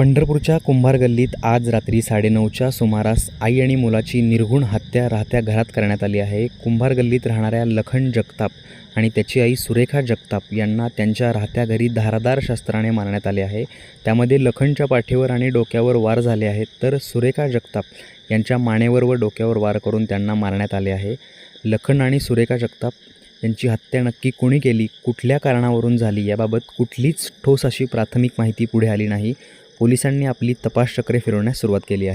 पंढरपूरच्या कुंभार गल्लीत आज रात्री साडेनऊच्या सुमारास आई आणि मुलाची निर्घुण हत्या राहत्या घरात करण्यात आली आहे. कुंभार गल्लीत राहणाऱ्या लखन जगताप आणि त्याची आई सुरेखा जगताप यांना त्यांच्या राहत्या घरी धारदार शस्त्राने मारण्यात आले आहे. त्यामध्ये लखनच्या पाठीवर आणि डोक्यावर वार झाले आहेत तर सुरेखा जगताप यांच्या मानेवर व डोक्यावर वार करून त्यांना मारण्यात आले आहे. लखन आणि सुरेखा जगताप यांची हत्या नक्की कोणी केली कुठल्या कारणावरून झाली याबाबत कुठलीच ठोस अशी प्राथमिक माहिती पुढे आली नाही. पुलिस अपनी तपास चक्रे फिर सुरुआत केली